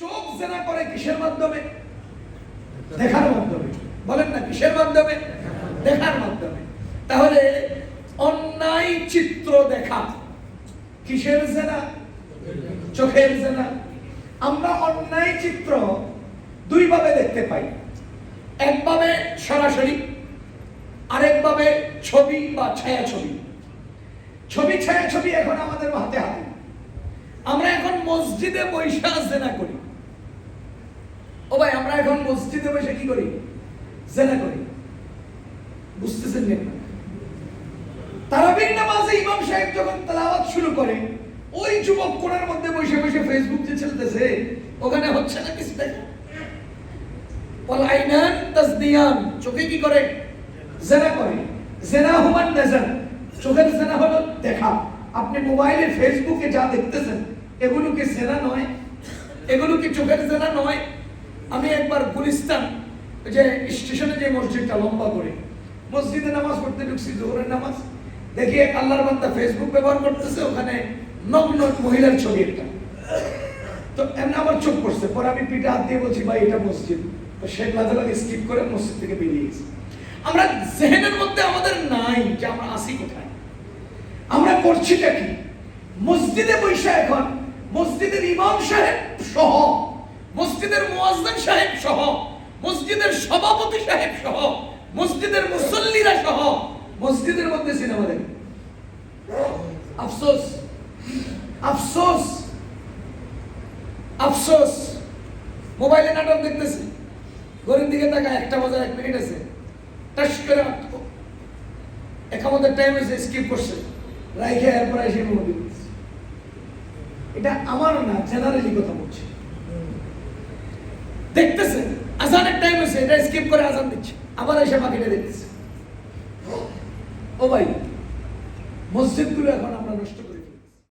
চোখ জেনা করে কিসের মাধ্যমে? দেখার মাধ্যমে। বলেন না, কিসের মাধ্যমে? দেখার মাধ্যমে। তাহলে অন্যায় চিত্র দেখা কিসের জেনা চোখের জেনা আমরা অন্যায় চিত্র দুইভাবে দেখতে পাই। একভাবে সরাসরি, আরেকভাবে ছবি বা ছায়া ছবি ছবি ছায়া ছবি এখন আমাদের হাতে হাতে। আমরা এখন মসজিদে বৈশাখ জেনা করি। ও ভাই, আমরা এখন মসজিদে বসে কি করি? জেনা করি। বুঝতেছেন তারাবির নামাজে ইমাম সাহেব যখন শুরু করে, ওই যুবক কোণের মধ্যে বসে বসে ফেসবুক যে চলতেছে, ওখানে হচ্ছে না কিছু তাসদিয়ান। চোখে কি করে? জেনা করে। জেনা হুমান নাজার। চোখের জেনা হলো দেখা। আপনি মোবাইলে ফেসবুকে যা দেখতেছেন, এগুলো কি জেনা নয়? এগুলো কি চোখের জেনা নয়? আমি একবার গুলিস্তান যে স্টেশনে যে মসজিদটা লম্বা করে, মসজিদে নামাজ পড়তে ঢুকছি, জোহরের নামাজ। দেখি এক আল্লাহর বান্দা ফেসবুক ব্যবহার করতেছে, ওখানে নগ্ন মহিলার ছবি একটা। তো এমনি আমার চোখ পড়ছে, পরে আমি পিঠে হাত দিয়ে বলছি, ভাই, এটা মসজিদ। তো শেখ লাজালাকে স্কিপ করে মসজিদ থেকে বেরিয়ে গেছি। আমরা জেহেনের মধ্যে আমাদের নাই যে আমরা আসি কোথায়। আমরা করছিটা কি? মসজিদে বৈশা এখন, মসজিদের ইমাম সাহেব সহ মসজিদের মুয়াজ্জিন সাহেব সহ, মসজিদের সভাপতি সাহেব সহ, মসজিদের মুসল্লিরা সহ, মসজিদের মধ্যে সিনেমা দেখে। আফসোস আফসোস আফসোস। মোবাইলে নাটক দেখতেছে। ঘড়ির দিকে তাকা একটা বাজার এক মিনিট আছে। টাস করে একামতের টাইম হয়েছে স্কিপ করছে। রাইখে এরপর এসে মুভি এটা আমার না, জেনারেলি কথা বলছি দেখতেছে আজানের টাইম হয়েছে এটা স্কিপ করে আজান দিচ্ছে। আবার এসে পাখিটা দেখতেছে ও ভাই, মসজিদগুলো এখন আমরা নষ্ট করে